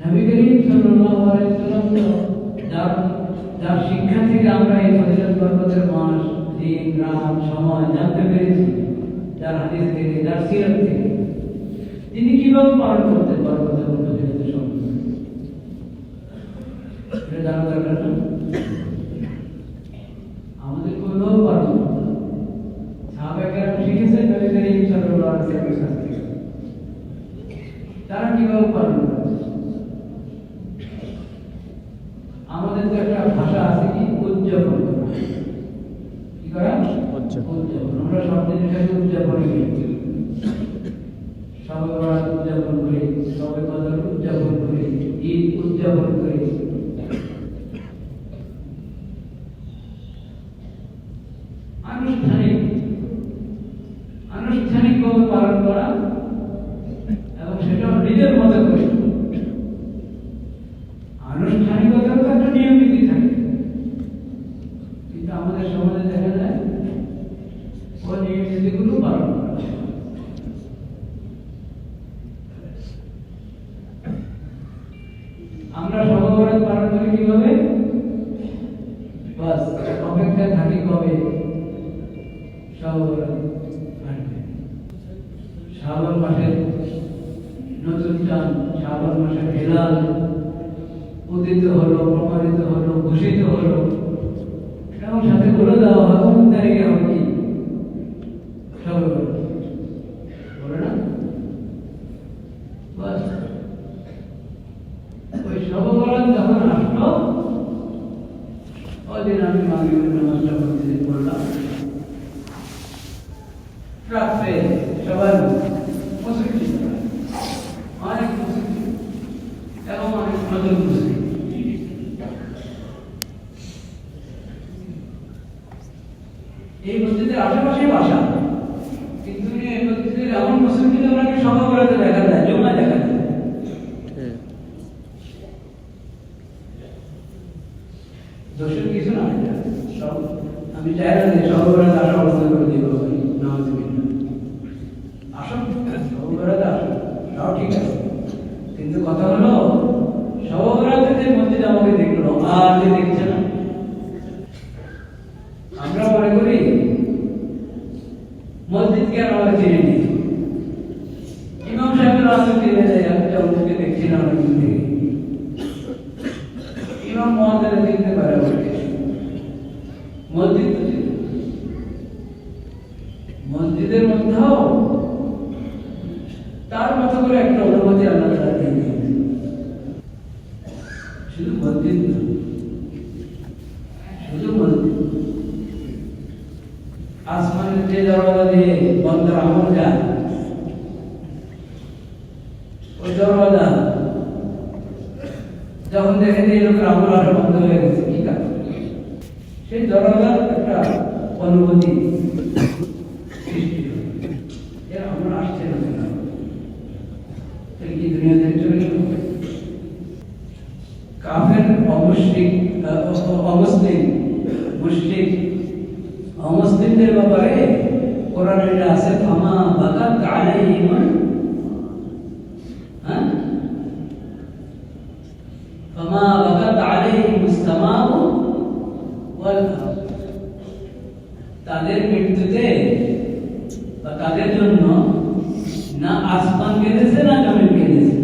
নবী করিম সাল্লাল্লাহু আলাইহি সাল্লাম যার যার শিক্ষা থেকে আমরা এই ফজিলত বরকতের মানুষ দিন, রাত, সময় জানতে পেরেছি, যার হাদিস থেকে, যার সিরাত থেকে। তিনি কীভাবে পালন করতে বরকতের ফজিলত সম্পর্কে জানা দরকার উদযাপন অপমানিত হলো ঘোষিত হলো। সাথে বলে দেওয়া হয় অমুক তারিখে আমাকে কিছু না সব, আমি চাই না যে সর্বরাজ আশা অর্জন করে দিব নামাজ আসুন সর্বরাজ আসুন, সব ঠিক আছে। কিন্তু কথা হলো আসমানের যে দরজা দিয়ে বন্দর আমল যায়, ওই দরজা যখন দেখে যে লোকের আমল আসা বন্ধ হয়ে গেছে, কি কাজ সেই দরজার একটা অনুভূতি। তাদের জন্য না আসমান কেঁদেছে না জমিন কেঁদেছে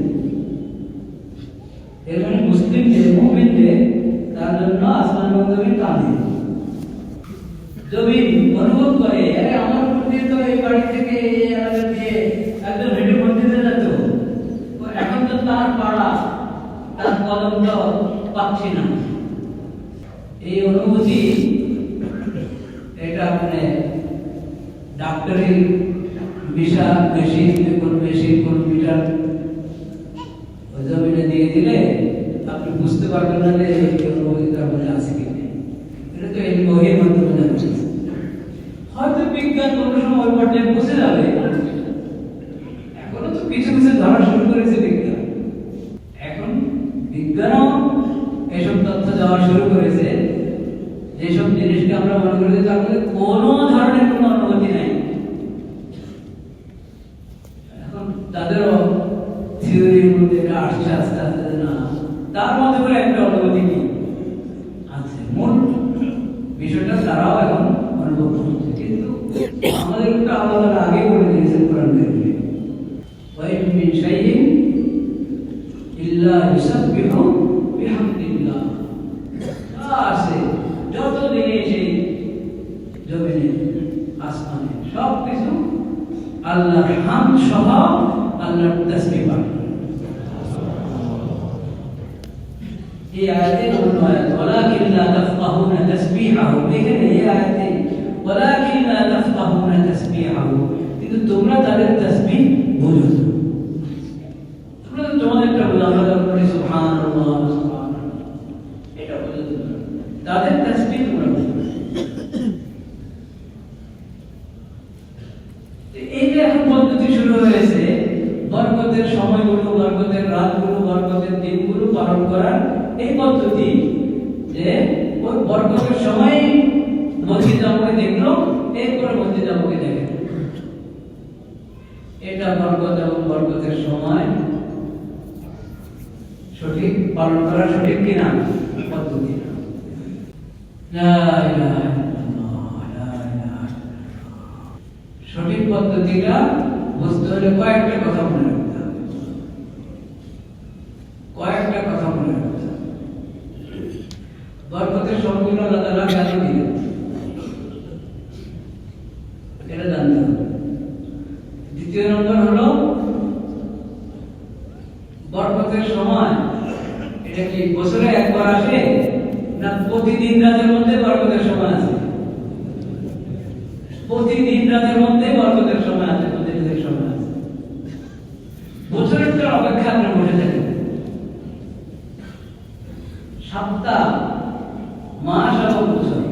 আল্লাহর তসবিহ পাঠ করে। এই আয়াতে অন্য আয়াত ওয়ালাকিন লা তাফকাহুনা তাসবিহাহু এখানে এই আয়াতে ওয়ালাকিন লা তাফকাহুনা তাসবিহাহু কিন্তু তোমরা তাদের তাসবিহ বুঝো না। তোমরা তো তোমাদেরটা বলো আমরা যখন বলি সুবহানাল্লাহ সুবহানাল্লাহ এটা বুঝো তোমরা। তাদের তাসবিহ তোমরা বুঝো না। তো এই যে এখন পদ্ধতি শুরু হয়েছে বরকতের সময়গুলো বরকতের রাতগুলো বরকতের দিনগুলো পালন করার এই পদ্ধতি যে ওই বরকতের সময় মসজিদ আমাকে দেখল এরপরে মসজিদ আমাকে দেখে না। এটা বরকত এবং বরকতের সময় সঠিক পালন করা সঠিক কিনা পদ্ধতি। সঠিক পদ্ধতিটা বুঝতে হলে কয়েকটা কথা মনে রাখতে হবে কয়েকটা কথা মনে রাখতে হবে বরকতের সবগুলো আল্লাহ তাআলা কেন দিলেন এটা জানতে হবে দ্বিতীয় নম্বর হলো বরকতের সময় এটা কি বছরে একবার আসে না প্রতিদিন রাতের মধ্যে বরকতের সময় আছে প্রতিদিন রাতের মধ্যে বরকতের সময় আছে প্রতিদিনের সময় আছে বছরের তো অপেক্ষা আপনি বসে থাকেন সপ্তাহ মাস এবং বছর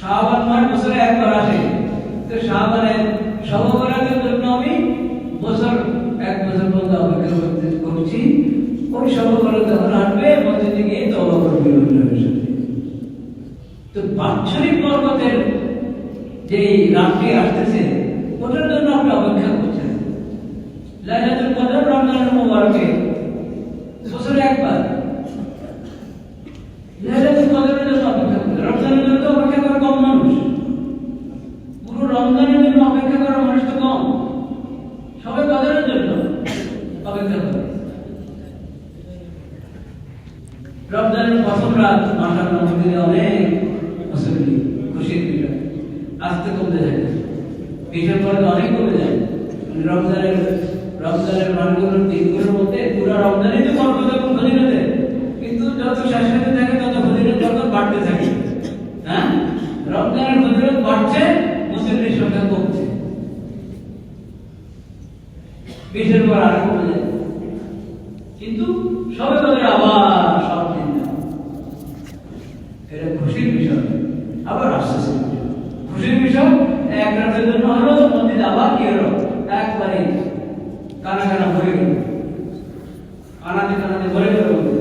শাহবান মাস বছরে একবার আসে। তো শাহবানের সহবরাতের জন্য আমি বছর, এক বছর পর্যন্ত অপেক্ষা করতে করছি। ওই সহবরাত যখন আসবে, মসজিদে গিয়ে তবা করবে তো বাৎসরিক বরকতের যে রাতটি আসতেছে, ওটার জন্য আপনি অপেক্ষা করছেন লাইলাতুল কদর রমজানের মোবারকে বছরে একবার লাইলাতুল কদরের জন্য অপেক্ষা করছেন রমজানের জন্য তো অপেক্ষা করে কম মানুষ পুরো রমজানের জন্য অপেক্ষা করা মানুষ তো কম সবাই কদরের জন্য অপেক্ষা করে রমজানের প্রথম রাত অনেক খুশির বিষয় আস্তে কমতে বিষয় পরে অনেক কমে যায়। মানে রমজানের রমজানের মানগুলোর দিনগুলোর মধ্যে পুরো তো কিন্তু যত শেষ হতে থাকে, তত তত বাড়তে থাকে। হ্যাঁ? রমজানের ফজিলত বাড়ছে মুসলিমের সংখ্যা কমছে। বিশের পর আর কমে যায়। কিন্তু সবে তাদের আবার সব দিন যায়। এটা খুশির বিষয় আবার আসতেছে খুশির বিষয় এক রাতের জন্য হলো মন্দির আবার কি হলো একবারে কানা কানা ভরে গেল কানাতে কানাতে ভরে গেল মন্দির।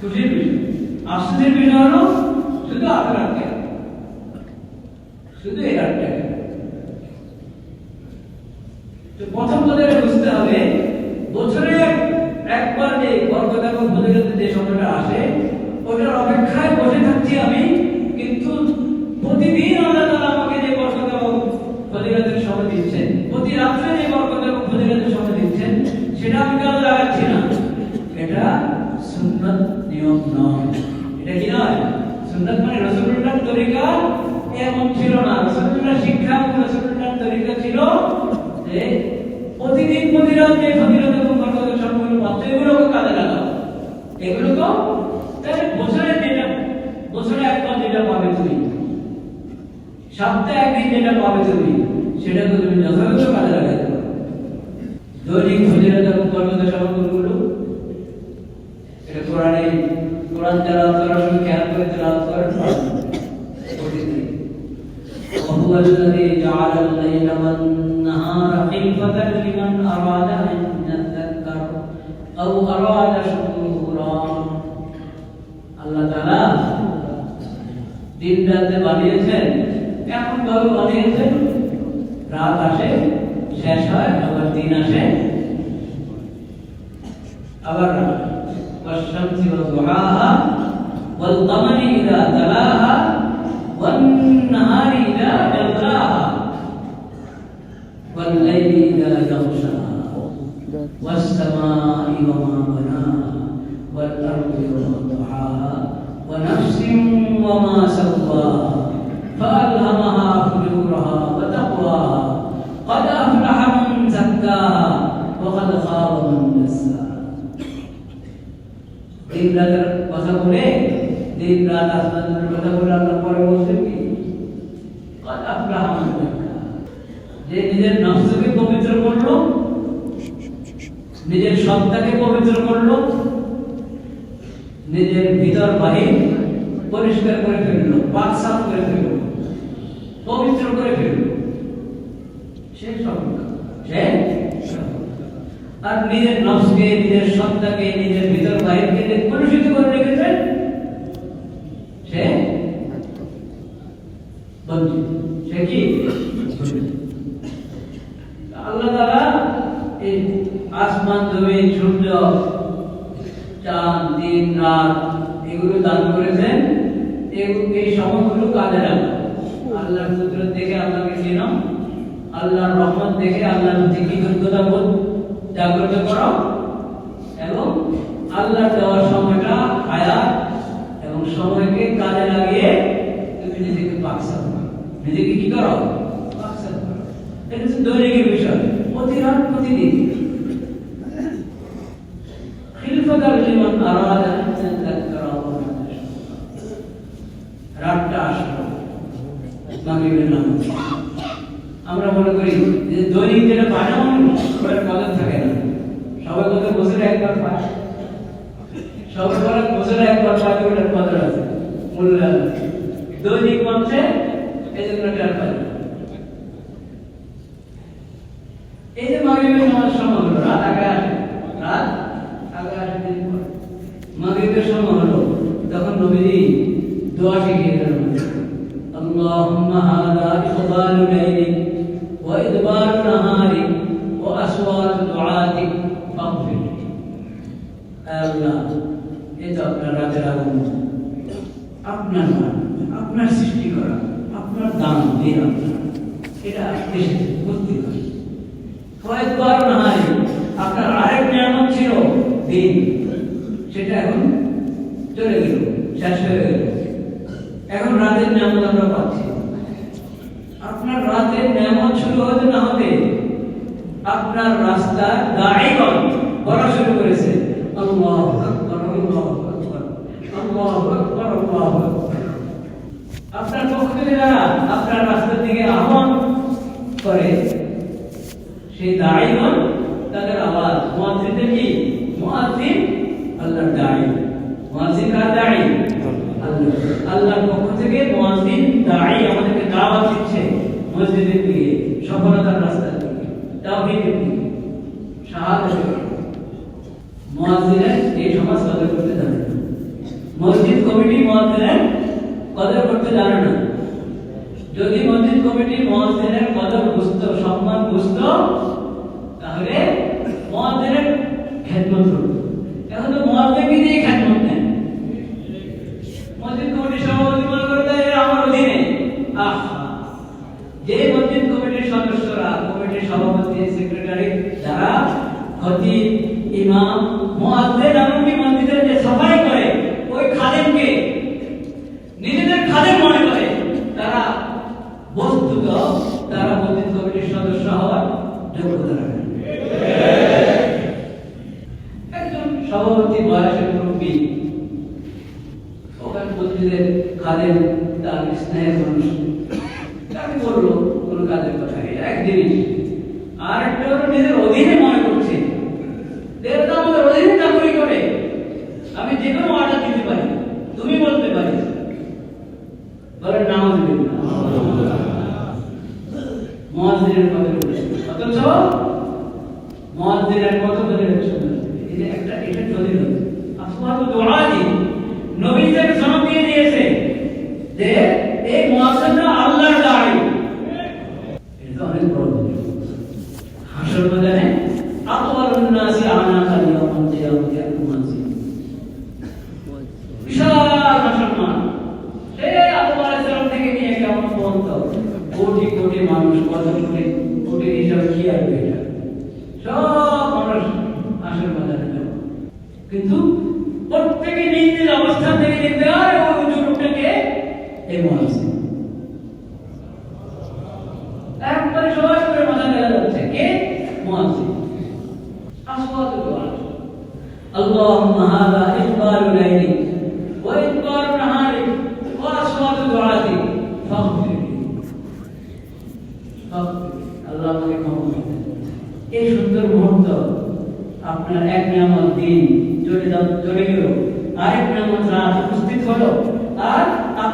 খুশির বিষয় বিনানো শুধু আপনাকে শুধু এই তো প্রথম তোদের বুঝতে হবে, বছরে একবার যে বরকত এবং ফজিলতের যে সময়টা আসে, ওটার অপেক্ষায় বসে থাকছি আমি কিন্তু প্রতিদিন আল্লাহ তাআলা আমাকে যে বরকত এবং ফজিলতের সময় দিচ্ছেন প্রতি রাত্রে যে বরকত এবং ফজিলতের সময় দিচ্ছেন সেটা আমি কাজে লাগাচ্ছি না এটা সুন্নাত নিয়ম নয় এটা কি নয় সুন্নাত মানে রাসূলুল্লাহর এমন ছিল না। রাসূলুল্লাহর শিক্ষা এবং তরিকা ছিল যে প্রতিদিন প্রতিরাত যে ফজিলত এবং বরকতের সবগুলো পাচ্ছ এগুলোকে কাজে লাগাও। এগুলো তো তাহলে বছরে যেটা বছরে একবার যেটা পাবে তুমি। সপ্তাহে একদিন যেটা পাবে তুমি। সেটা তো তুমি যথাযথ কাজে লাগাতে পারো। দৈনিক ফজিলত এবং বরকতের সবগুলো এটা কোরআনে, কোরআন তেলাওয়াত করার সময় খেয়াল করে তেলাওয়াত করেন প্রতিদিন وهو الذي جعل الليل والنهار خلفة لمن أراد أن يذكر أو أراد شكورا আল্লাহ তাআলা দিন রাতে বানিয়েছেন এমন ভাবে বানিয়েছেন রাত আসে শেষ হয় আবার দিন আসে আবার والشمس وضحاها والقمر إذا تلاها والنهار والليل إذا يغشى. والسماء وما بناها والأرض وما طحاها ونفس وما سواها فألهمها فجورها وتقواها قد أفلح من زكاها وقد خاب من دساها Di belakang pasal boleh, di belakang pasal boleh, করল? নিজের সত্তাকে পবিত্র করল? নিজের ভিতর বাহির পরিষ্কার করে ফেলল, পাক সাফ করে ফেলল, পবিত্র করে ফেলল। সে আর নিজের নফসকে, নিজের সত্তাকে, নিজের ভিতর বাহিরকে কলুষিত করে রেখেছে, সে বঞ্চিত সে কি আল্লাহ তাআলা এই আসমান জমিন, সূর্য, চাঁদ, দিন, রাত, এগুলো দান করেছেন। এই সময়গুলো কাজে লাগবে আল্লাহর কুদরত দেখে আল্লাহকে চিনো আল্লাহর রহমত দেখে আল্লাহর প্রতি কৃতজ্ঞতা বোধ জাগ্রত করো। এবং আল্লাহর দেওয়ার সময়টা হায়াত এবং সময়কে কাজে লাগিয়ে তুমি নিজেকে পাকসাপ করো। নিজেকে কি করো? পাকসাপ করো। এটা হচ্ছে দৈনিকের বিষয়। প্রতি রাত প্রতিদিন খিলফতার জীবন আরাদা তাযাক্কারা ওয়া নাশা। রাতটা আসলো মাগরিবের নামাজ আমরা মনে করি দৈনিক যেটা পায় সবার কথা থাকে না। সবাই কত বছরে একবার কথা সবাই বলে বছরে একবার তো ওটার আছে। মূল্য দৈনিক মানছে এই জন্য টের আল্লাহ এই তো আপনার রাতের আগমন। আপনার আপনার সৃষ্টি করা, আপনার দান দিয়ে আপনার। এটা এসেছে বুঝতে পারি কয়েকবার না হয় আপনার আরেক নিয়ামত ছিল দিন। সেটা এখন চলে গেল, শেষ হয়ে গেল। এখন রাতের নিয়ামত আমরা পাচ্ছি। আপনার রাতের নিয়ামত শুরু হতে না হতে আপনার রাস্তা গাড়িগণ বলা শুরু করেছে। আল্লাহু আকবার আল্লাহু আকবার আল্লাহু আকবার আল্লাহু আকবার আপনার পক্ষ থেকে যারা আপনার রাস্তার দিকে আহ্বান করে সেই দায়ীগণ তাদের আওয়াজ মুয়াজ্জিনদের কি মুয়াজ্জিন আল্লাহর দায়ী মুয়াজ্জিন কার দায়ী আল্লাহ। পক্ষ থেকে মুয়াজ্জিন দায়ী আমাদেরকে দাওয়াত দিচ্ছে মসজিদের দিকে, সফলতার রাস্তার দিকে, তাওহীদের দিকে। শাহাদাতের দিকে। এই সমাজ কদর করতে জানে না। মসজিদ কমিটি মুয়াজ্জিনের কদর করতে জানে না। যদি মসজিদ কমিটি মুয়াজ্জিনের কদর বুঝতো, সম্মান বুঝতো, তাহলে মুয়াজ্জিনের খেদমত করতো এখন তো মুয়াজ্জিনকে দিয়ে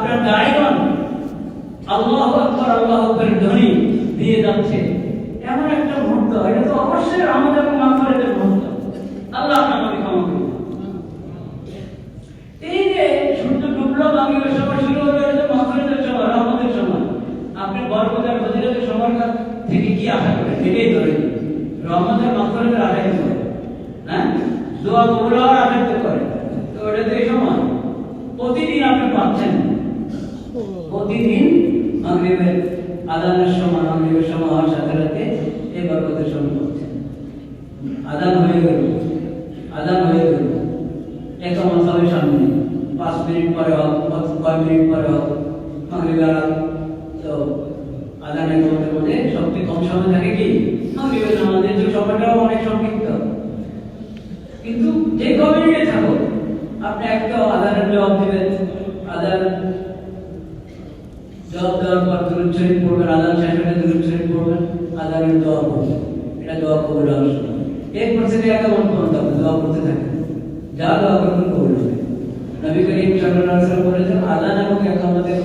আপনার দায়গণ আল্লাহ আকবর, আল্লাহ আকবরের ধ্বনি দিয়ে যাচ্ছে। এমন একটা মুহূর্ত, এটা তো অবশ্যই আমাদের মাফারের মুহূর্ত আল্লাহ আমাকে ক্ষমা করুন এই যে সূর্য ডুবলো আমি ওই সময় শুরু হলো এটা মাফারের সময় রহমতের সময় আপনি বরকতের ফজিলতের সময় থেকে কি আশা করেন এটাই ধরে রহমতের মাফারের আশাই করে হ্যাঁ দোয়া কবুল হওয়ার আশা তো করে তো ওটা তো এই সময় প্রতিদিন আপনি পাচ্ছেন প্রতিদিন মাগরিবের এই বরকতের সময় হচ্ছে আদান গেল। আদান গেল। একামত হবে সামনে পাঁচ মিনিট পরে হোক কয় মিনিট পরে হোক মাগরিবের আদান তো আদানের মধ্যে মধ্যে সবচেয়ে কম সময় থাকে কি? মাগরিবের নামাজের যে সময়টাও অনেক সংক্ষিপ্ত। কিন্তু যে কমিউনিটি থাকো আপনি একটা আদানের জবাব দিবেন আদান জবাব দেওয়ার পর দুরুদ শরীফ পড়বেন, আদান শেষ হলে পড়বেন দোয়া পড়বেন। এটা দোয়া কবুল এরপর থেকে একটা মন করতে হবে দোয়া করতে থাকে যা দোয়া করবেন কবুল হবে। নবী করিম সাল্লাল্লাহু আলাইহি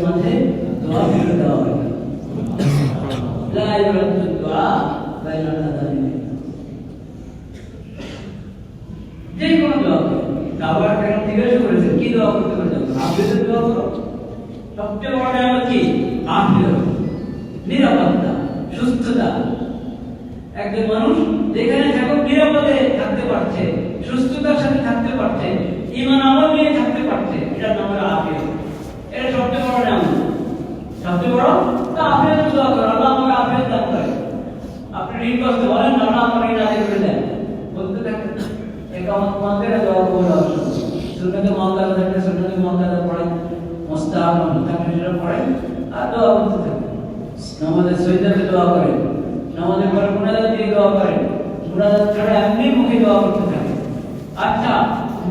মাঝে দোয়া দেওয়া হয় কি সবচেয়ে বড় কি? আফিয়ত নিরাপত্তা, সুস্থতা। একজন মানুষ যেখানে থাকুক নিরাপদে থাকতে পারছে, সুস্থতার সাথে থাকতে পারছে, ইমান আমল নিয়ে থাকতে পারছে, এটার নাম হলো আফিয়ত এটা সবচেয়ে বড় নিয়ামত। সবচেয়ে বড় তা আফিয়ত দোয়া করো। আল্লাহ আমাকে আফিয়ত দান করে আপনি ঋণ কষ্ট বলেন আল্লাহ আমাকে ঋণ আদায় করে দেন। বলতে থাকেন একামত মান্দের দোয়া কবুল হবে সুন্নতে মুআক্কাদা থাকলে সুন্নতে মুআক্কাদা পড়েন, মুস্তাহাব থাকলে পড়েন, আর দোয়া করতে থাকেন। নামাজের সৈদাতে দোয়া করেন। নামাজের পরে মুনাজাত দিয়ে দোয়া করেন। মুনাজাত ছাড়া এমনি মুখে দোয়া করতে থাকেন। আচ্ছা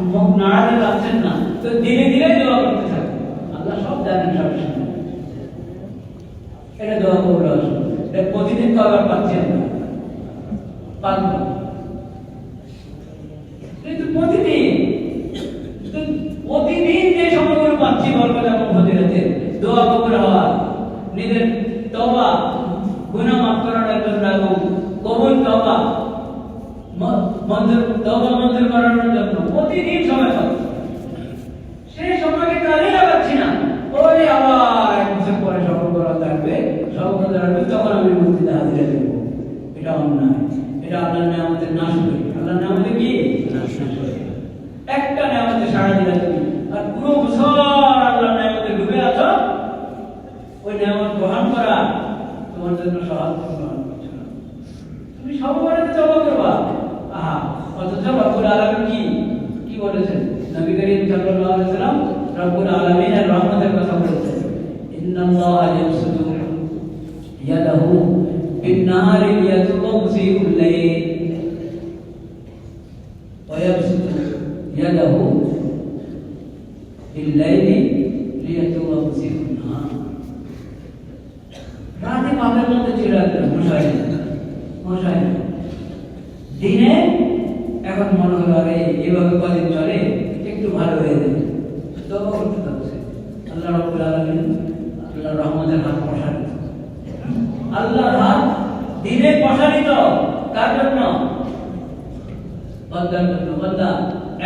মুখ নাড়াতে পারছেন না, তো ধীরে ধীরে দোয়া করতে থাকেন। আল্লাহ সব জানেন, সব শুনেন। এটা দোয়া কবুল হবে এটা প্রতিদিন তো আবার পাচ্ছেন না। পাঁচবার কিন্তু প্রতিদিন তো প্রতিদিন যে সময়গুলো পাচ্ছি বরকত এবং ফজিলতে দোয়া কবুল হওয়া নিজের তওবা গুনাহ মাফ করানোর জন্য এবং কবুল তওবা ম- মঞ্জুর তওবা মঞ্জুর করানোর জন্য প্রতিদিন সময় পাচ্ছি সেই সময়কে কাজে লাগাচ্ছি না। ওই আবার এক বছর পরে সফল করা থাকবে সফল থাকবে তখন আমি মসজিদে হাজিরা দেবো। এটা অন্যায়। এটা আল্লাহ নামতে নাশ করি আল্লাহ নামতে কি? একটা নামতে সারা দিলা তুমি আর পুরো বছর আল্লাহ নামতে ডুবে আছো? ওই নামত গ্রহণ করা তোমার জন্য সহজ গ্রহণ তুমি সববারে অথচ রব্বুল আলামিন কি কি বলেছেন নবী করিম সাল্লাল্লাহু আলাইহি ওয়াসাল্লাম রব্বুল আলামিনের রহমতের কথা বলেছেন ইন্নাল্লাহা ইয়াবসুতু ইয়াদাহু বিন-নাহারি লিয়াতুবা মুসিকুল মনে হলো আরে এভাবে কদিন চলে, একটু ভালো হয়ে যাবে তো আল্লাহ রব্বুল আলামিন আল্লাহ রহমতের হাত প্রসারিত। আল্লাহর হাত দিনে প্রসারিত। জন্য? জন্য।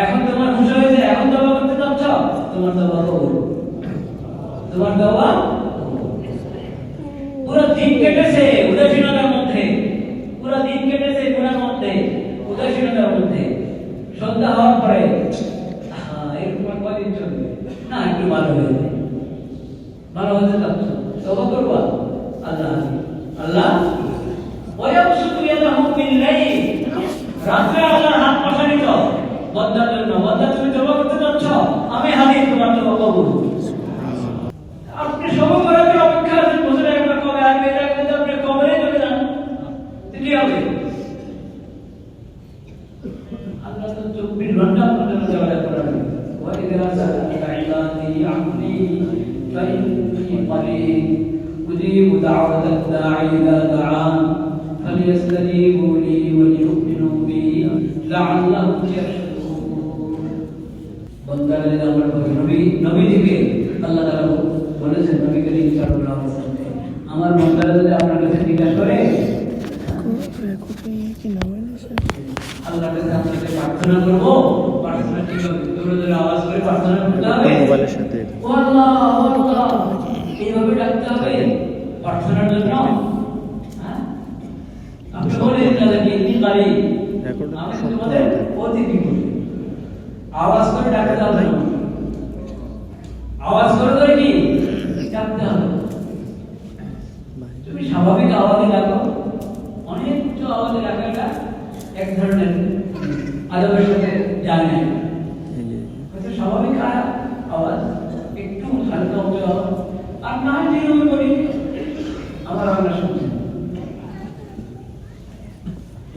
এখন তোমার খুশি হয়েছে এখন দোয়া করতে চাচ্ছ? তোমার দোয়া কবুল তোমার দোয়া পুরো দিন কেটেছে উদাসীনতার মধ্যে পুরো দিন কেটেছে গুণের মধ্যে উদাসীনতার মধ্যে সন্ধ্যা হওয়ার পরে আহা, এরকম আর কদিন চলবে না একটু ভালো হয়ে যায় ভালো হতে চাচ্ছ তবে করবা আল্লাহ আল্লাহ ওয়াবসুতু ইয়াদাহু বিল-লাইল রাত্রে আল্লাহর হাত প্রসারিত বন্দার জন্য বন্দা তুমি তবা করতে যাচ্ছ আমি হাজির তোমার প্রার্থনা মোবাইলের সাথে এইভাবে ডাকতে হবে প্রার্থনার জন্য। হ্যাঁ? আওয়াজ করে ডাকতে হবে। আওয়াজ করে করে কি? ডাকতে হবে। তুমি স্বাভাবিক আওয়াজে ডাকো। অনেক আওয়াজে ডাকাটা এক ধরনের আদবের সাথে যায় না এই যে হয়তো স্বাভাবিক আ- আওয়াজ একটু হালকা উচ্চ আওয়াজ আর না হয় যেরকম করি আমার আমরা শুনছি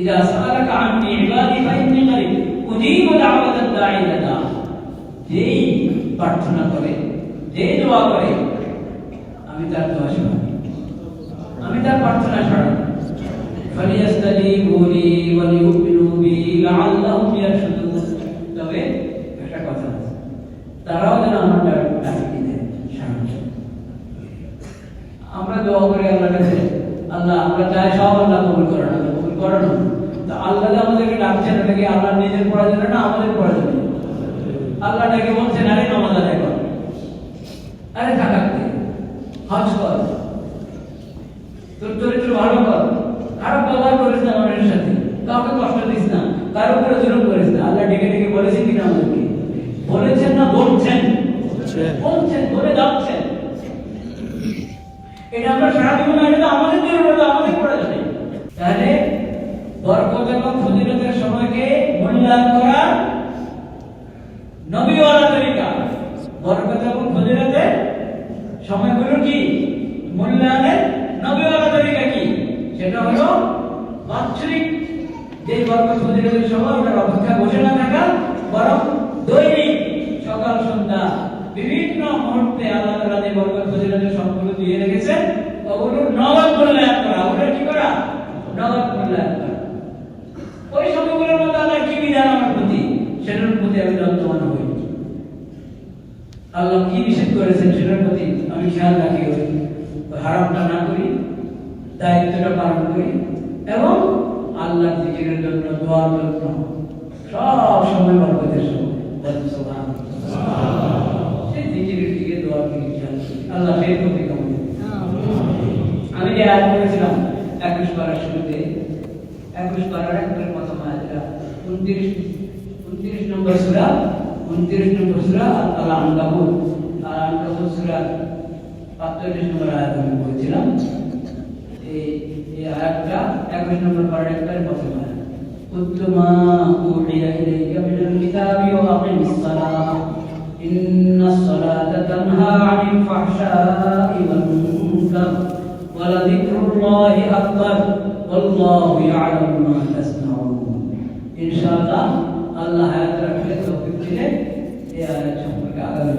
إذا سألك عني عبادي فإني قريب أجيب دعوة الداعي إذا دعا যেই প্রার্থনা করে যেই দোয়া করে আমি তার দোয়া শুনি আমি তার প্রার্থনা শুনি فليستجيبوا لي وليؤمنوا بي لعلهم يرشدون তবে একটা কথা আছে তারাও যেন আমার ডাকে দিতে সাহায্য আমরা দোয়া করি আল্লাহর কাছে আল্লাহ আমরা চাই সব আল্লাহ কবুল করেন আল্লাহ কবুল করেন তো আল্লাহ আমাদেরকে ডাকছেন এটা কি আল্লাহ নিজের প্রয়োজনে না আমাদের প্রয়োজনে? আল্লাহ ডেকে বলছেন আরে নামাজ আদায় কর। আরে টাকা হজ কর। তোর চরিত্র ভালো কর। খারাপ ব্যবহার করিস না মানুষের সাথে। কাউকে কষ্ট দিস না। কারও উপরে জুলুম করিস না। আল্লাহ ডেকে ডেকে বলেছেন কিনা আমাদেরকে? বলেছেন না বলছেন? বলছেন। বলে যাচ্ছেন। এটা আমরা সারা জীবন তো আমাদের জন্য এটা আমাদের প্রয়োজনে তাহলে বরকত ফজিলতের সময়কে মূল্যায়ন করা নবীওয়ালা তরিকা। বরকত ফজিলতের সময়গুলো কি? মূল্যায়নের নবীওয়ালা তরিকা কি? সেটা হলো বাৎসরিক যে বরকত ফজিলতের সময় ওটার অপেক্ষা বসে না থাকা, বরং দৈনিক সকাল, সন্ধ্যা বিভিন্ন মুহূর্তে আল্লাহ তাআলা যে বরকত ফজিলতের সবগুলো দিয়ে রেখেছেন ওগুলো নগদ মূল্যায়ন করা। ওটা কি করা? নগদ মূল্যায়ন করা ওই সময়গুলোর মধ্যে আল্লাহ কি বিধান আমার প্রতি সেটার প্রতি আমি যত্নবান হই। আল্লাহ কি নিষেধ করেছেন সেটার প্রতি আমি খেয়াল রাখি হারামটা না করি দায়িত্বটা পালন করি এবং আল্লাহর জিকিরের জন্য দোয়ার জন্য সব সময় বরকতের সময় সেই জিকিরের দিকে দোয়ার দিকে খেয়াল করি আল্লাহ সেই প্রতি আমি যে আয়াত করেছিলাম একুশ পাড়ার শুরুতে একুশ পাড়ার একবারে প্রথম আয়াতটা উনত্রিশ নম্বর সুরা উনত্রিশ নম্বর সুরা আল আনকাবুত আর আনকাবুত সুরা পাঁচচল্লিশ নম্বর আয়াত আমি বলেছিলাম এই এই আয়াতটা একুশ নম্বর পাড়ার একবারে প্রথম আয়াত اتل ما أوحي إليك من الكتاب وأقم الصلاة إن الصلاة تنهى عن الفحشاء والمنكر ولذكر الله أكبر والله يعلم ما تصنعون إن شاء الله আল্লাহ হায়াত রাখলে তৌফিক দিলে এই আয়াত সম্পর্কে আগামী